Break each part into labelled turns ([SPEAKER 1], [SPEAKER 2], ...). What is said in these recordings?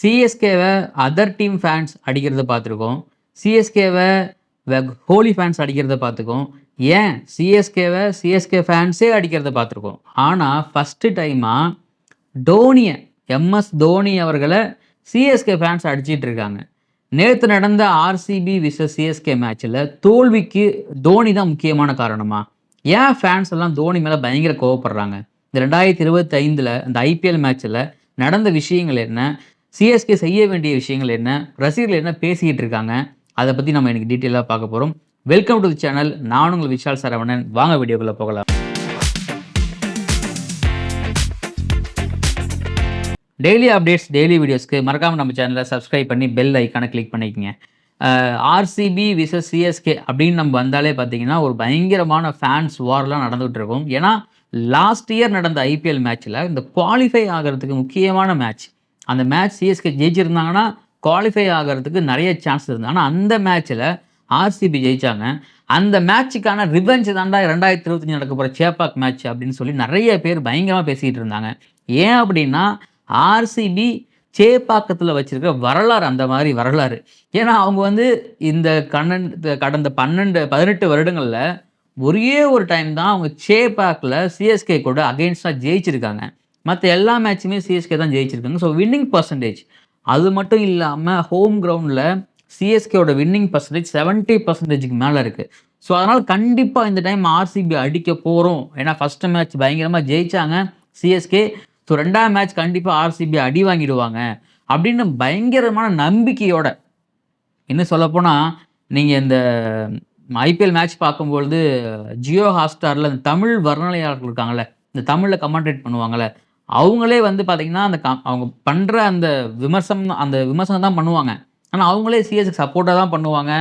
[SPEAKER 1] சிஎஸ்கேவை other team fans அடிக்கிறத பார்த்துருக்கோம். சிஎஸ்கேவை Holi fans அடிக்கிறத பார்த்துக்கோம் ஏன்? சிஎஸ்கேவை சிஎஸ்கே ஃபேன்ஸே அடிக்கிறத பார்த்துருக்கோம். ஆனால் ஃபஸ்ட்டு டைமாக டோனியை எம்எஸ் தோனி அவர்களை சிஎஸ்கே ஃபேன்ஸ் அடிச்சிட்டு இருக்காங்க. நேற்று நடந்த ஆர்சிபி விசஸ் சிஎஸ்கே மேட்ச்சில் தோல்விக்கு தோனி தான் முக்கியமான காரணமா? ஏன் ஃபேன்ஸ் எல்லாம் தோனி மேலே பயங்கர கோவப்படுறாங்க? இந்த ரெண்டாயிரத்தி இருபத்தி ஐந்தில் அந்த ஐபிஎல் மேட்ச்சில் நடந்த விஷயங்கள் என்ன? சிஎஸ்கே செய்ய வேண்டிய விஷயங்கள் என்ன? ரசிகர்கள் என்ன பேசிக்கிட்டு இருக்காங்க? அதை பற்றி நம்ம எனக்கு டீட்டெயிலாக பார்க்க போகிறோம் வெல்கம் டு தி சேனல் நான் உங்கள் விஷால் சரவணன். வாங்க வீடியோக்குள்ளே போகலாம். டெய்லி அப்டேட்ஸ் டெய்லி வீடியோஸ்க்கு மறக்காமல் நம்ம சேனலை சப்ஸ்கிரைப் பண்ணி பெல் ஐக்கானை கிளிக் பண்ணிக்கோங்க. ஆர்சிபி விசஸ் சிஎஸ்கே அப்படின்னு நம்ம வந்தாலே பார்த்தீங்கன்னா ஒரு பயங்கரமான ஃபேன்ஸ் வார்லாம் நடந்துகிட்டு இருக்கும். ஏன்னா லாஸ்ட் இயர் நடந்த ஐபிஎல் மேட்ச்சில் இந்த குவாலிஃபை ஆகிறதுக்கு முக்கியமான மேட்ச் அந்த மேட்ச் சிஎஸ்கே ஜெயிச்சிருந்தாங்கன்னா குவாலிஃபை ஆகிறதுக்கு நிறைய சான்ஸ் இருந்தது. ஆனால் அந்த மேட்ச்சில் ஆர்சிபி ஜெயிச்சாங்க. அந்த மேட்சுக்கான ரிவெஞ்ச் தாண்டா ரெண்டாயிரத்தி இருபத்தஞ்சு நடக்க போகிற சேப்பாக் மேட்ச் அப்படின்னு சொல்லி நிறைய பேர் பயங்கரமாக பேசிக்கிட்டு இருந்தாங்க. ஏன் அப்படின்னா ஆர்சிபி சேப்பாக்கத்தில் வச்சுருக்க வரலாறு அந்த மாதிரி வரலாறு. ஏன்னா அவங்க வந்து இந்த கண்ணன் கடந்த பன்னெண்டு பதினெட்டு வருடங்களில் ஒரே ஒரு டைம் தான் அவங்க சேப்பாக்கில் சிஎஸ்கே கூட அகெயின்ஸ்டாக ஜெயிச்சிருக்காங்க. மற்ற எல்லா மேட்சுமே சிஎஸ்கே தான் ஜெயிச்சிருக்காங்க. ஸோ வின்னிங் பர்சன்டேஜ் அது மட்டும் இல்லாமல் ஹோம் கிரவுண்டில் சிஎஸ்கேவோட வின்னிங் பர்சன்டேஜ் செவன்ட்டி பர்சன்டேஜுக்கு மேலே இருக்குது ஸோ அதனால் கண்டிப்பாக இந்த டைம் ஆர்சிபி அடிக்க போகிறோம் ஏன்னா ஃபஸ்ட்டு மேட்ச் பயங்கரமாக ஜெயித்தாங்க சிஎஸ்கே ஸோ ரெண்டாம் மேட்ச் கண்டிப்பாக ஆர்சிபி அடி வாங்கிடுவாங்க. அப்படின்னு பயங்கரமான நம்பிக்கையோட இன்னும் சொல்லப்போனால் நீங்கள் இந்த ஐபிஎல் மேட்ச் பார்க்கும்பொழுது ஜியோ ஹாட்ஸ்டாரில் இந்த தமிழ் வர்ணனையாளர்கள் இருக்காங்களே இந்த தமிழில் கமெண்டேட் பண்ணுவாங்கள்ல அவங்களே வந்து பார்த்திங்கன்னா அந்த க அவங்க பண்ணுற அந்த விமர்சனம் அந்த விமர்சனம் தான் பண்ணுவாங்க. ஆனால் அவங்களே சிஎஸ்க்கு சப்போர்ட்டாக தான் பண்ணுவாங்க.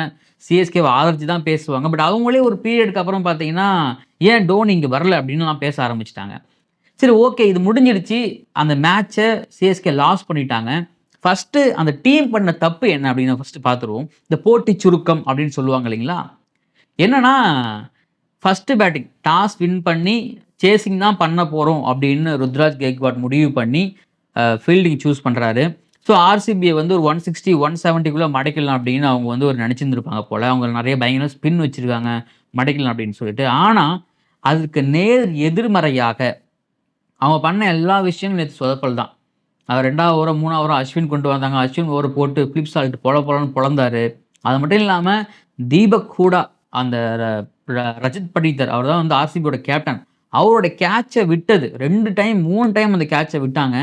[SPEAKER 1] சிஎஸ்கேவை ஆதரிச்சு தான் பேசுவாங்க. பட் அவங்களே ஒரு பீரியடுக்கு அப்புறம் பார்த்தீங்கன்னா ஏன் டோனி இங்கே வரல? அப்படின்னுலாம் பேச ஆரம்பிச்சிட்டாங்க. சரி ஓகே இது முடிஞ்சிடுச்சு. அந்த மேட்ச்சை சிஎஸ்கே லாஸ் பண்ணிட்டாங்க. ஃபஸ்ட்டு அந்த டீம் பண்ண தப்பு என்ன அப்படின்னு ஃபஸ்ட்டு பார்த்துருவோம் இந்த போட்டி சுருக்கம் அப்படின்னு சொல்லுவாங்க இல்லைங்களா? என்னென்னா ஃபஸ்ட்டு பேட்டிங் டாஸ் வின் பண்ணி சேசிங் தான் பண்ண போகிறோம் அப்படின்னு ருத்ராஜ் கேக்வாட் முடிவு பண்ணி ஃபீல்டிங் சூஸ் பண்ணுறாரு ஸோ ஆர்சிபியை வந்து ஒரு ஒன் சிக்ஸ்டி ஒன் செவன்ட்டிக்குள்ளே மடைக்கலாம் அப்படின்னு அவங்க வந்து ஒரு நினச்சிருந்துருப்பாங்க போல். அவங்க நிறைய பயங்கர ஸ்பின் வச்சுருக்காங்க மடைக்கலாம் அப்படின்னு சொல்லிட்டு. ஆனால் அதுக்கு நேர் எதிர்மறையாக அவங்க பண்ண எல்லா விஷயங்களும் நேற்று சொதப்பல் தான். அவர் ரெண்டாவது ஓரம் மூணாவது ஓரம் அஸ்வின் கொண்டு வந்தாங்க. அஸ்வின் ஓவர் போட்டு ஃபிளிப் சால்ட் பொல பொலன்னு பொழந்தாரு. அது மட்டும் இல்லாமல் தீபக் ஹூடா அந்த ர- ர- படித்தர் அவர் தான் வந்து ஆர்சிபியோட கேப்டன் அவரோட கேட்சை விட்டது. ரெண்டு டைம் மூணு டைம் அந்த கேட்சை விட்டாங்க.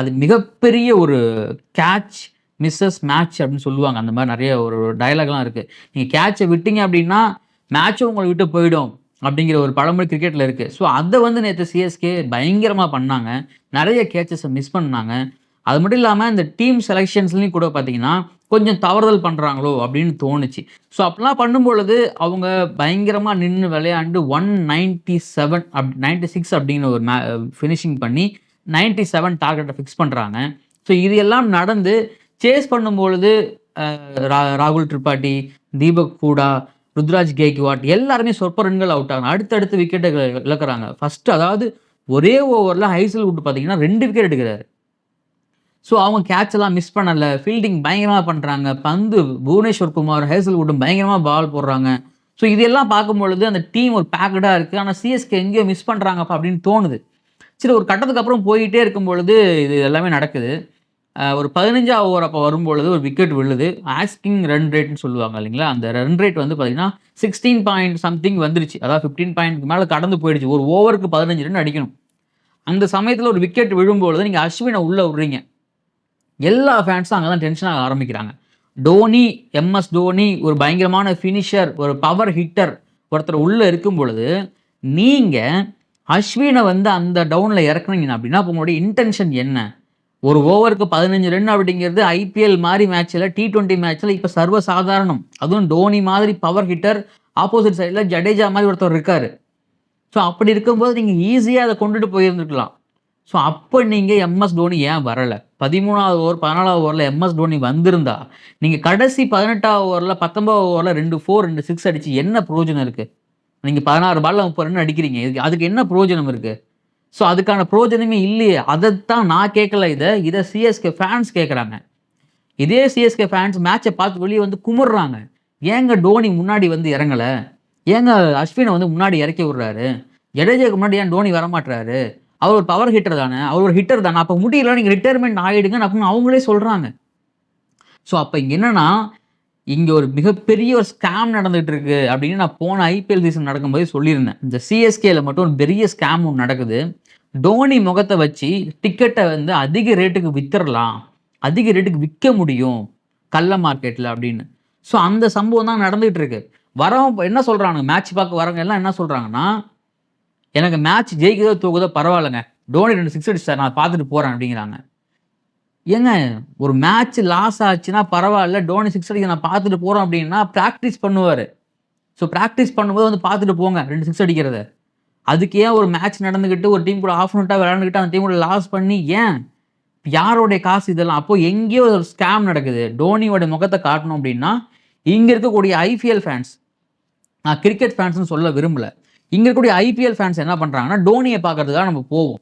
[SPEAKER 1] அது மிகப்பெரிய ஒரு கேட்ச் மிஸ்ஸஸ் மேட்ச் அப்படின்னு சொல்லுவாங்க. அந்த மாதிரி நிறைய ஒரு டயலாக்லாம் இருக்குது நீங்கள் கேட்சை விட்டீங்க அப்படின்னா மேட்சும் உங்களை விட்டு போயிடும் அப்படிங்கிற ஒரு பழமொழி கிரிக்கெட்டில் இருக்குது ஸோ அதை வந்து நேற்று சிஎஸ்கே பயங்கரமாக பண்ணாங்க. நிறைய கேச்சஸை மிஸ் பண்ணாங்க. அது மட்டும் இல்லாமல் இந்த டீம் செலெக்ஷன்ஸ்லையும் கூட பார்த்தீங்கன்னா கொஞ்சம் தவறுதல் பண்ணுறாங்களோ அப்படின்னு தோணுச்சு. ஸோ அப்படிலாம் பண்ணும்பொழுது அவங்க பயங்கரமாக நின்று விளையாண்டு one ninety seven up ninety six அப்படிங்கிற ஒரு மே ஃபினிஷிங் பண்ணி நைன்ட்டி செவன் டார்கெட்டை ஃபிக்ஸ் பண்ணுறாங்க ஸோ இது எல்லாம் நடந்து சேஸ் பண்ணும்பொழுது ரா- ராகுல் திரிபாட்டி தீபக் கூடா ருத்ராஜ் கேக்வாட் எல்லாருமே சொற்ப ரன்கள் அவுட் ஆகணும் அடுத்தடுத்து விக்கெட்டை இழக்கிறாங்க. ஃபஸ்ட்டு அதாவது ஒரே ஓவரில் ஹைசல்வுட் பார்த்தீங்கன்னா ரெண்டு விக்கெட் எடுக்கிறாரு. ஸோ அவங்க கேட்ச் எல்லாம் மிஸ் பண்ணலை. ஃபீல்டிங் பயங்கரமாக பண்ணுறாங்க பந்து புவனேஸ்வர் குமார் ஹேசல்வுட்டும் பயங்கரமாக பால் போடுறாங்க. ஸோ இதெல்லாம் பார்க்கும் பொழுது அந்த டீம் ஒரு பேக்கடாக இருக்குது ஆனால் சிஎஸ்கே எங்கேயோ மிஸ் பண்ணுறாங்கப்பா அப்படின்னு தோணுது. சரி ஒரு கட்டத்துக்கு அப்புறம் போயிட்டே இருக்கும் பொழுது இது எல்லாமே நடக்குது. ஒரு பதினஞ்சா ஓவர் அப்போ வரும்பொழுது ஒரு விக்கெட் விழுது. ஆஸ்கிங் ரன் ரேட்னு சொல்லுவாங்க இல்லைங்களா? அந்த ரன் ரேட் வந்து பார்த்தீங்கன்னா சிக்ஸ்டீன் பாயிண்ட் சம்திங் வந்துருச்சு. அதாவது ஃபிஃப்டீன் பாயிண்ட்க்கு மேலே கடந்து போயிடுச்சு. ஒரு ஓவருக்கு பதினஞ்சு ரன் அடிக்கணும். அந்த சமயத்தில் ஒரு விக்கெட் விழும்பொழுது நீங்கள் அஸ்வினை உள்ளே விடுறீங்க. எல்லா ஃபேன்ஸும் அங்கே தான் டென்ஷன் ஆக ஆரம்பிக்கிறாங்க. டோனி எம்எஸ் டோனி ஒரு பயங்கரமான ஃபினிஷர் ஒரு பவர் ஹிட்டர் ஒருத்தர் உள்ளே இருக்கும் பொழுது நீங்கள் அஸ்வினை வந்து அந்த டவுனில் இறக்குனீங்க அப்படின்னா அப்போ உங்களுடைய இன்டென்ஷன் என்ன? ஒரு ஓவருக்கு பதினஞ்சு ரன் அப்படிங்கிறது ஐபிஎல் மாதிரி மேட்ச்சில் டி டுவெண்ட்டி மேட்ச்சில் இப்போ சர்வசாதாரணம். அதுவும் டோனி மாதிரி பவர் ஹிட்டர் ஆப்போசிட் சைடில் ஜடேஜா மாதிரி ஒருத்தர் இருக்கார். ஸோ அப்படி இருக்கும்போது நீங்கள் ஈஸியாக அதை கொண்டுட்டு போயிருந்துருக்கலாம். ஸோ அப்போ நீங்கள் எம்எஸ் தோனி ஏன் வரலை? பதிமூணாவது ஓவர் பதினாலாவது ஓவரில் எம்எஸ் தோனி வந்திருந்தா நீங்கள் கடைசி பதினெட்டாவது ஓவரில் பத்தொன்பதாவது ஓவரில் ரெண்டு ஃபோர் ரெண்டு சிக்ஸ் அடித்து என்ன பிரயோஜனம் இருக்குது நீங்கள் பதினாறு பால்ல முப்பது ரன் அடிக்கிறீங்க. இதுக்கு அதுக்கு என்ன பிரயோஜனம் இருக்குது ஸோ அதுக்கான பிரயோஜனமே இல்லையே. அதைத்தான் நான் கேட்கல இதை. இதை சிஎஸ்கே ஃபேன்ஸ் கேட்குறாங்க. இதே சிஎஸ்கே ஃபேன்ஸ் மேட்சை பார்த்து வெளியே வந்து குமுறுறாங்க. ஏங்க டோனி முன்னாடி வந்து இறங்கலை? ஏங்க அஸ்வினை வந்து முன்னாடி இறக்கி விடுறாரு? ஜடேஜாக்கு முன்னாடி ஏன் டோனி வரமாட்டுறாரு அவர் ஒரு பவர் ஹிட்டர் தானே? அவர் ஒரு ஹிட்டர் தானே? அப்போ முடியல நீங்கள் ரிட்டையர்மெண்ட் ஆகிடுங்க அப்படின்னு அவங்களே சொல்கிறாங்க ஸோ அப்போ இங்கே என்னென்னா இங்கே ஒரு மிகப்பெரிய ஒரு ஸ்கேம் நடந்துகிட்டு இருக்கு அப்படின்னு நான் போன ஐபிஎல் சீசன் நடக்கும்போது சொல்லியிருந்தேன். இந்த சிஎஸ்கேல மட்டும் ஒரு பெரிய ஸ்கேம் ஒன்று நடக்குது. டோனி முகத்தை வச்சு டிக்கெட்டை வந்து அதிக ரேட்டுக்கு வித்துடலாம் அதிக ரேட்டுக்கு விற்க முடியும். கள்ள மார்க்கெட்டில் அப்படின்னு. ஸோ அந்த சம்பவம் தான் நடந்துகிட்டு இருக்கு. வரவங்க என்ன சொல்கிறாங்க மேட்ச் பார்க்க வரவங்க எல்லாம் என்ன சொல்கிறாங்கன்னா எனக்கு மேட்ச் ஜெயிக்கிறதோ தூக்குதோ பரவாயில்லைங்க. டோனி ரெண்டு சிக்ஸ் அடிச்சு நான் பார்த்துட்டு போகிறேன் அப்படிங்கிறாங்க. ஏங்க ஒரு மேட்ச் லாஸ் ஆச்சுன்னா பரவாயில்ல டோனி சிக்ஸ் அடிக்க நான் பார்த்துட்டு போகிறோம் அப்படின்னா ப்ராக்டிஸ் பண்ணுவார். ஸோ ப்ராக்டிஸ் பண்ணும்போது வந்து பார்த்துட்டு போங்க ரெண்டு சிக்ஸ் அடிக்கிறத. அதுக்கு ஏன் ஒரு மேட்ச் நடந்துக்கிட்டு ஒரு டீம் கூட ஆஃப் மினிட்டாக விளையாண்டுக்கிட்டு அந்த டீம் கூட லாஸ் பண்ணி ஏன்? யாரோடைய காசு இதெல்லாம்? அப்போ எங்கேயோ ஒரு ஸ்கேம் நடக்குது. டோனியோட முகத்தை காட்டணும் அப்படின்னா இங்கே இருக்கக்கூடிய ஐபிஎல் ஃபேன்ஸ் நான் கிரிக்கெட் ஃபேன்ஸ்னு சொல்ல விரும்பலை. இங்கே இருக்கக்கூடிய ஐபிஎல் ஃபேன்ஸ் என்ன பண்ணுறாங்கன்னா டோனியை பார்க்கறதுக்காக நம்ம போவோம்.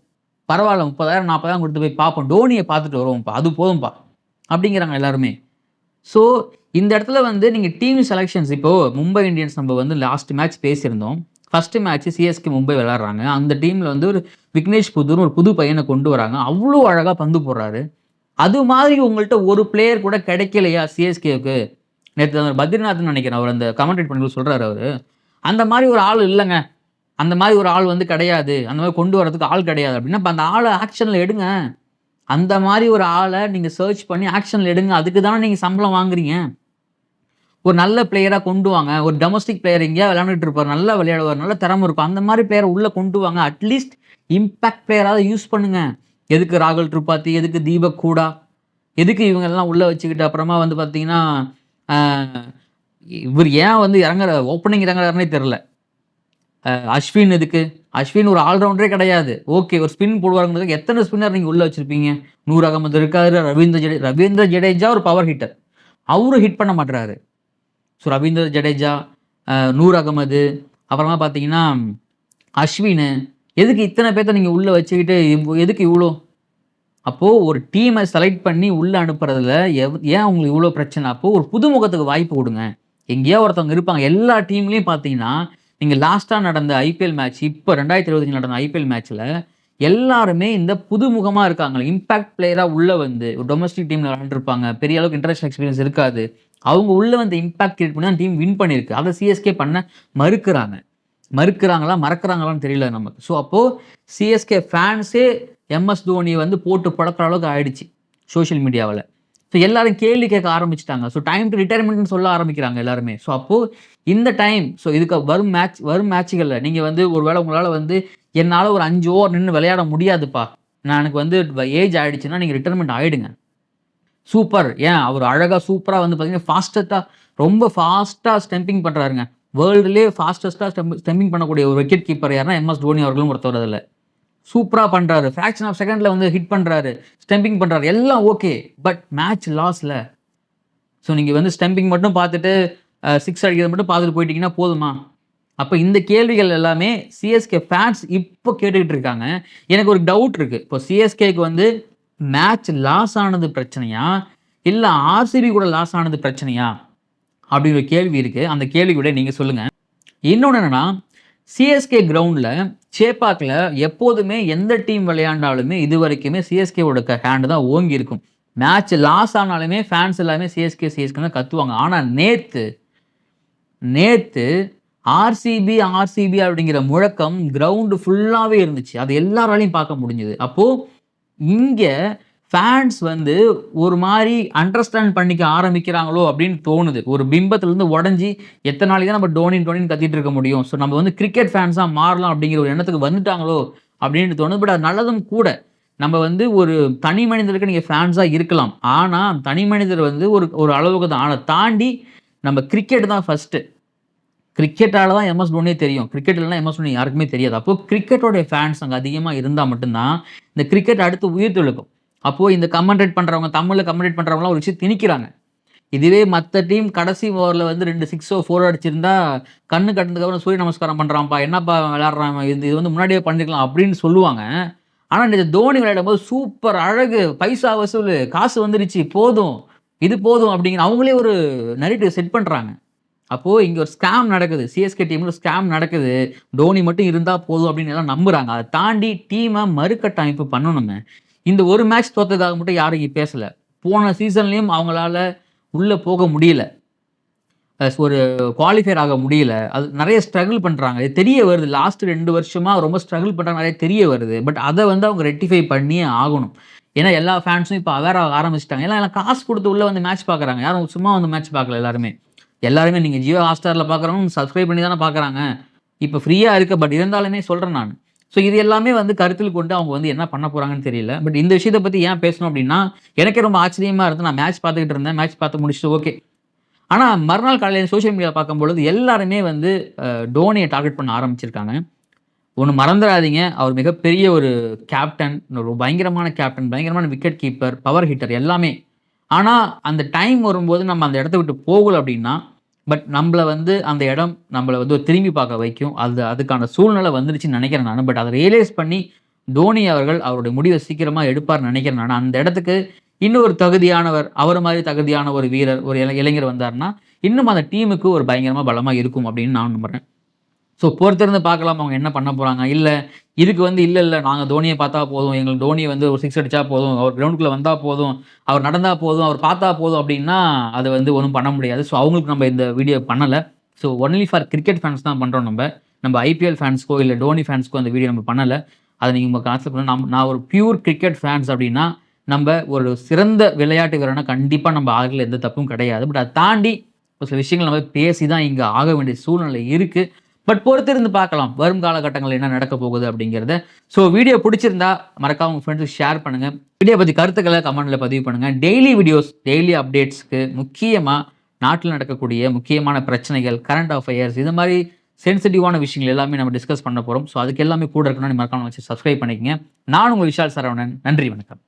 [SPEAKER 1] பரவாயில்ல முப்பதாயிரம் நாற்பதாயிரம் கொடுத்து போய் பார்ப்போம். டோனியை பார்த்துட்டு வருவோம்ப்பா. அது போதும்ப்பா. அப்படிங்கிறாங்க எல்லாருமே. ஸோ இந்த இடத்துல வந்து நீங்கள் டீம் செலெக்ஷன்ஸ் இப்போது மும்பை இந்தியன்ஸ் நம்ம வந்து லாஸ்ட் மேட்ச் பேசியிருந்தோம். ஃபஸ்ட்டு மேட்ச் சிஎஸ்கே மும்பை விளாட்றாங்க அந்த டீமில் வந்து ஒரு விக்னேஷ் புதூர் ஒரு புது பையனை கொண்டு வராங்க. அவ்வளோ அழகாக பந்து போடுறாரு. அது மாதிரி உங்கள்கிட்ட ஒரு பிளேயர் கூட கிடைக்கலையா சிஎஸ்கேவுக்கு நேற்று பத்ரிநாத்னு நினைக்கிறேன் அவர் அந்த கமெண்டேட் பண்ணி சொல்கிறாரு அவர். அந்த மாதிரி ஒரு ஆள் இல்லைங்க. அந்த மாதிரி ஒரு ஆள் வந்து கிடையாது. அந்த மாதிரி கொண்டு வரதுக்கு ஆள் கிடையாது. அப்படின்னா இப்போ அந்த ஆளை ஆக்ஷனில் எடுங்க. அந்த மாதிரி ஒரு ஆளை நீங்கள் சர்ச் பண்ணி ஆக்ஷனில் எடுங்க. அதுக்கு தானே நீங்கள் சம்பளம் வாங்குறீங்க. ஒரு நல்ல பிளேயராக கொண்டு வாங்க. ஒரு டொமஸ்டிக் பிளேயர் எங்கேயா விளையாண்டுட்டு இருப்பார். நல்லா விளையாடுவார். நல்ல திறமை இருக்கும். அந்த மாதிரி பிளேயரை உள்ளே கொண்டு வாங்க. அட்லீஸ்ட் இம்பேக்ட் பிளேயராக யூஸ் பண்ணுங்க. எதுக்கு ராகுல் திரிபாத்தி எதுக்கு தீபக் கூடா? எதுக்கு இவங்கெல்லாம் உள்ளே வச்சுக்கிட்டு அப்புறமா வந்து பார்த்தீங்கன்னா இவர் ஏன் வந்து இறங்குற ஓப்பனிங் இறங்குறாருன்னே தெரில அஸ்வின் எதுக்கு? அஸ்வின் ஒரு ஆல்ரவுண்டரே கிடையாது. ஓகே ஒரு ஸ்பின் போடுவாருங்கிறது எத்தனை ஸ்பின்னர் நீங்கள் உள்ளே வச்சுருப்பீங்க? நூர் அகமது இருக்காரு ரவீந்திர ஜடே ரவீந்திர ஜடேஜா ஒரு பவர் ஹிட்டர் அவரும் ஹிட் பண்ண மாட்டுறாரு ஸோ ரவீந்திர ஜடேஜா நூர் அகமது அப்புறமா பார்த்தீங்கன்னா அஸ்வின் எதுக்கு இத்தனை பேர்த்த நீங்கள் உள்ளே வச்சுக்கிட்டு எதுக்கு இவ்வளோ அப்போது ஒரு டீமை செலக்ட் பண்ணி உள்ளே அனுப்புறதுல எவ் ஏன் உங்களுக்கு இவ்வளோ பிரச்சனை? அப்போது ஒரு புதுமுகத்துக்கு வாய்ப்பு கொடுங்க. எங்கேயோ ஒருத்தவங்க இருப்பாங்க. எல்லா டீம்லேயும் பார்த்தீங்கன்னா நீங்கள் லாஸ்ட்டாக நடந்த ஐபிஎல் மேட்ச் இப்போ ரெண்டாயிரத்தி இருபத்தஞ்சு நடந்த ஐபிஎல் மேட்ச்சில் எல்லாருமே இந்த புதுமுகமாக இருக்காங்க. இம்பாக்ட் பிளேயராக உள்ளே வந்து ஒரு டொமஸ்டிக் டீமில் விளாண்டுருப்பாங்க பெரிய அளவுக்கு இன்டர்நேஷனல் எக்ஸ்பீரியன்ஸ் இருக்காது. அவங்க உள்ளே வந்து இம்பாக்ட் கிரியேட் பண்ணி தான் டீம் வின் பண்ணியிருக்கு. அதை சிஎஸ்கே பண்ண மறுக்கிறாங்க. மறுக்கிறாங்களா மறக்கிறாங்களான்னு தெரியல நமக்கு. ஸோ அப்போது சிஎஸ்கே ஃபேன்ஸே எம்எஸ் தோனியை வந்து போட்டு பழக்கிற அளவுக்கு ஆயிடுச்சு சோஷியல் மீடியாவில் ஸோ எல்லாரும் கேள்வி கேட்க ஆரம்பிச்சிட்டாங்க. ஸோ டைம் டு ரிட்டையர்மெண்ட்னு சொல்ல ஆரம்பிக்கிறாங்க எல்லாருமே. ஸோ அப்போது இந்த டைம் ஸோ இதுக்கு வரும் மேட்ச் வரும் மேட்சுகளில் நீங்கள் வந்து ஒரு வேளை உங்களால் வந்து என்னால் ஒரு அஞ்சு ஓவர் நின்று விளையாட முடியாதுப்பா. நான் எனக்கு வந்து ஏஜ் ஆகிடுச்சுன்னா நீங்கள் ரிட்டைர்மெண்ட் ஆகிடுங்க சூப்பர் ஏன்? அவர் அழகாக சூப்பராக வந்து பார்த்தீங்கன்னா ஃபாஸ்டஸ்ட்டாக ரொம்ப ஃபாஸ்ட்டாக ஸ்டெம்பிங் பண்ணுறாருங்க வேர்ல்டுலேயே ஃபாஸ்டஸ்ட்டாக ஸ்டெம் ஸ்டெம்பிங் பண்ணக்கூடிய ஒரு விக்கெட் கீப்பர் யாருன்னா எம்எஸ் தோனி அவர்களும் ஒருத்தர் அதில். சூப்பராக பண்ணுறாரு ஃப்ராக்ஷன் ஆஃப் செகண்டில் வந்து ஹிட் பண்ணுறாரு ஸ்டெம்பிங் பண்ணுறாரு எல்லாம் ஓகே பட் மேட்ச் லாஸில் ஸோ நீங்கள் வந்து ஸ்டெம்பிங் மட்டும் பார்த்துட்டு சிக்ஸ் அடிக்கிறது மட்டும் பார்த்துட்டு போயிட்டீங்கன்னா போதுமா? அப்போ இந்த கேள்விகள் எல்லாமே சிஎஸ்கே ஃபேன்ஸ் இப்போ கேட்டுக்கிட்டு இருக்காங்க. எனக்கு ஒரு டவுட் இருக்குது இப்போ சிஎஸ்கேக்கு வந்து மேட்ச் லாஸ் ஆனது பிரச்சனையா? இல்லை ஆர்சிபி கூட லாஸ் ஆனது பிரச்சனையா? அப்படிங்கிற கேள்வி இருக்குது அந்த கேள்வி நீங்கள் சொல்லுங்கள் இன்னொன்று என்னென்னா சிஎஸ்கே கிரவுண்டில் சேப்பாக்கில் எப்போதுமே எந்த டீம் விளையாண்டாலுமே இது வரைக்குமே சிஎஸ்கேவோட ஹேண்டு தான் ஓங்கி இருக்கும். மேட்ச் லாஸ் ஆனாலுமே ஃபேன்ஸ் எல்லாமே சிஎஸ்கே சிஎஸ்கே தான் கத்துவாங்க. ஆனால் நேற்று நேற்று ஆர்சிபி ஆர்சிபி அப்படிங்கிற முழக்கம் கிரவுண்டு ஃபுல்லாகவே இருந்துச்சு. அது எல்லாராலையும் பார்க்க முடிஞ்சுது. அப்போது இங்கே ஃபேன்ஸ் வந்து ஒரு மாதிரி அண்டர்ஸ்டாண்ட் பண்ணிக்க ஆரம்பிக்கிறாங்களோ அப்படின்னு தோணுது. ஒரு பிம்பத்துலேருந்து உடஞ்சி எத்தனை நாளைக்கு தான் நம்ம டோனின் டோனின் கத்திட்டு இருக்க முடியும். ஸோ நம்ம வந்து கிரிக்கெட் ஃபேன்ஸாக மாறலாம் அப்படிங்கிற ஒரு எண்ணத்துக்கு வந்துட்டாங்களோ அப்படின்னு தோணுது. பட் அது நல்லதும் கூட. நம்ம வந்து ஒரு தனி மனிதருக்கு நீங்கள் ஃபேன்ஸாக இருக்கலாம். ஆனால் தனி மனிதர் வந்து ஒரு ஒரு அளவுக்கு தான். ஆனால் தாண்டி நம்ம கிரிக்கெட் தான் ஃபஸ்ட்டு கிரிக்கெட்டால் தான் எம்எஸ் தோனியே தெரியும். கிரிக்கெட் இல்லைனா எம்எஸ் தோனி யாருக்குமே தெரியாது. அப்போது கிரிக்கெட்டோடைய ஃபேன்ஸ் அங்கே அதிகமாக இருந்தால் மட்டும்தான் இந்த கிரிக்கெட் அடுத்து உயிர் தெழுக்கும். அப்போது இந்த கமெண்டேட் பண்ணுறவங்க தமிழில் கமெண்டேட் பண்ணுறவங்களாம் ஒரு விஷயம் திணிக்கிறாங்க. இதுவே மற்ற டீம் கடைசி ஓவரில் வந்து ரெண்டு சிக்ஸோ ஃபோர் அடிச்சிருந்தா கண்ணு கட்டினதுக்கப்புறம் சூரிய நமஸ்காரம் பண்ணுறான்ப்பா என்னப்பா விளாட்றான் இது இது வந்து முன்னாடியே பண்ணிருக்கலாம் அப்படின்னு சொல்லுவாங்க. ஆனால் இந்த தோனி விளையாடும் போது சூப்பர் அழகு பைசா வசூல் காசு வந்துருச்சு போதும் இது போதும் அப்படிங்கிற அவங்களே ஒரு நரேட்டிவ் செட் பண்ணுறாங்க அப்போது இங்கே ஒரு ஸ்கேம் நடக்குது சிஎஸ்கே டீமில் ஸ்கேம் நடக்குது தோனி மட்டும் இருந்தால் போதும் அப்படின்னு எல்லாம் நம்புகிறாங்க அதை தாண்டி டீமை மறுக்கட்டமைப்பு பண்ணணுங்க. இந்த ஒரு மேட்ச் தோத்ததுக்காக மட்டும் யாரும் இங்கே பேசலை. போன சீசன்லேயும் அவங்களால உள்ளே போக முடியல. ஒரு குவாலிஃபையர் ஆக முடியல. அது நிறைய ஸ்ட்ரகிள் பண்ணுறாங்க இது தெரிய வருது. லாஸ்ட் ரெண்டு வருஷமாக ரொம்ப ஸ்ட்ரகிள் பண்ணுறாங்க நிறைய தெரிய வருது. பட் அதை வந்து அவங்க ரெக்டிஃபை பண்ணியே ஆகணும். ஏன்னா எல்லா ஃபேன்ஸும் இப்போ அவேர் ஆக ஆரம்பிச்சிட்டாங்க. எல்லாம் எல்லாம் காசு கொடுத்து உள்ளே வந்து மேட்ச் பார்க்குறாங்க யாரும் சும்மா வந்து மேட்ச் பார்க்கல எல்லாருமே. எல்லாருமே நீங்கள் ஜியோ ஹாஸ்டாரில் பார்க்குறவங்க சப்ஸ்கிரைப் பண்ணி தானே பார்க்குறாங்க இப்போ ஃப்ரீயாக இருக்குது பட் இருந்தாலுமே சொல்கிறேன் நான். ஸோ இது எல்லாமே வந்து கருத்தில் கொண்டு அவங்க வந்து என்ன பண்ண போகிறாங்கன்னு தெரியல. பட் இந்த விஷயத்தை பற்றி ஏன் பேசணும் அப்படின்னா எனக்கே ரொம்ப ஆச்சரியமாக இருந்து நான் மேட்ச் பார்த்துக்கிட்டு இருந்தேன். மேட்ச் பார்த்து முடிச்சுட்டு ஓகே ஆனால் மறுநாள் காலையில் சோஷியல் மீடியா பார்க்கும்பொழுது எல்லாருமே வந்து டோனியை டார்கெட் பண்ண ஆரம்பிச்சிருக்காங்க. ஒன்று மறந்துடாதீங்க. அவர் மிகப்பெரிய ஒரு கேப்டன் ஒரு பயங்கரமான கேப்டன் பயங்கரமான விக்கெட் கீப்பர் பவர் ஹிட்டர் எல்லாமே. ஆனால் அந்த டைம் வரும்போது நம்ம அந்த இடத்த விட்டு போகல அப்படின்னா பட் நம்மளை வந்து அந்த இடம் நம்மளை வந்து திரும்பி பார்க்க வைக்கும். அது அதுக்கான சூழ்நிலை வந்துருச்சுன்னு நினைக்கிறேன் நான். பட் அதை ரியலைஸ் பண்ணி தோனி அவர்கள் அவருடைய முடிவை சீக்கிரமாக எடுப்பார்னு நினைக்கிறேன் நான். அந்த இடத்துக்கு இன்னொரு தகுதியானவர் அவர் மாதிரி தகுதியான ஒரு வீரர் ஒரு இளைஞர் வந்தார்னா இன்னும் அந்த டீமுக்கு ஒரு பயங்கரமாக பலமாக இருக்கும் அப்படின்னு நான் நம்புகிறேன் ஸோ பொறுத்திருந்து பார்க்கலாம் அவங்க என்ன பண்ண போகிறாங்க இல்லை இதுக்கு வந்து இல்லை இல்லை நாங்கள் தோனியை பார்த்தா போதும். எங்களுக்கு தோனியை வந்து ஒரு சிக்ஸ் அடித்தா போதும். அவர் கிரவுண்டுக்குள்ளே வந்தால் போதும். அவர் நடந்தால் போதும். அவர் பார்த்தா போதும் அப்படின்னா அது வந்து ஒன்றும் பண்ண முடியாது. ஸோ அவங்களுக்கு நம்ம இந்த வீடியோ பண்ணலை. So only for cricket fans தான் பண்ணுறோம் நம்ம. நம்ம ஐபிஎல் ஃபேன்ஸ்க்கோ இல்லை டோனி ஃபேன்ஸ்க்கோ அந்த வீடியோ நம்ம பண்ணலை. அதை நீங்கள் உங்கள் கான்செப்ட் பண்ண நம்ம நான் ஒரு பியூர் கிரிக்கெட் ஃபேன்ஸ் அப்படின்னா நம்ம ஒரு சிறந்த விளையாட்டு வீரனா கண்டிப்பாக நம்ம ஆகல. எந்த தப்பும் கிடையாது. பட் அதை தாண்டி ஒரு சில விஷயங்கள் நம்ம பேசி தான் இங்கே ஆக வேண்டிய சூழ்நிலை இருக்குது பட் பொறுத்திருந்து பார்க்கலாம். வரும் காலகட்டங்கள் என்ன நடக்க போகுது அப்படிங்கிறத. ஸோ வீடியோ பிடிச்சிருந்தா மறக்காம உங்கள் ஃப்ரெண்ட்ஸுக்கு ஷேர் பண்ணுங்கள் வீடியோ பற்றி கருத்துக்களை கமெண்ட்டில் பதிவு பண்ணுங்கள் டெய்லி வீடியோஸ் டெய்லி அப்டேட்ஸ்க்கு முக்கியமாக நாட்டில் நடக்கக்கூடிய முக்கியமான பிரச்சனைகள் கரண்ட் அஃபேர்ஸ் இது மாதிரி சென்சிட்டிவான விஷயங்கள் எல்லாமே நம்ம டிஸ்கஸ் பண்ண போகிறோம் ஸோ அதுக்கு எல்லாமே கூட இருக்கணும்னு மறக்காம வச்சு சப்ஸ்கிரைப் பண்ணிக்கங்க. நான் உங்கள் விஷால் சரவணன். நன்றி வணக்கம்.